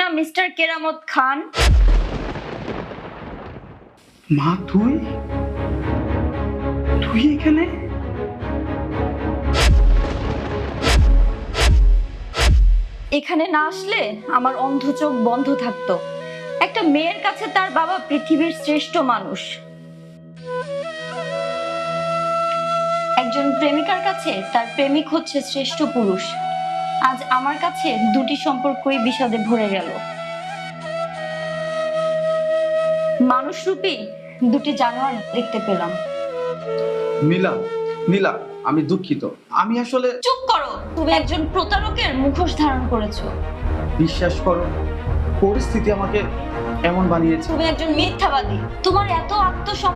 না মিস্টার কেরামত খান? মা তুই? তুই এখানে? এখানে না আসলে আমার অন্ধ চোখ বন্ধ থাকতো। একটা মেয়ের কাছে তার বাবা পৃথিবীর শ্রেষ্ঠ মানুষ। একজন প্রেমিকার কাছে তার প্রেমিক হচ্ছে শ্রেষ্ঠ পুরুষ। আজ আমার কাছে দুটি সম্পর্কই বিষাদে ভরে গেল। মানুষরূপী দুটি জানোয়ার দেখতে পেলাম। নীলা নীলা আমি দুঃখিত। আমি আসলে চুপ করো! তুমি একজন প্রতারকের মুখোশ ধারণ করেছ। বিশ্বাস করো পরিস্থিতি আমাকে এমন বানিয়েছে। তুমি একজন মিথ্যাবাদী। তোমার এত আত্মসম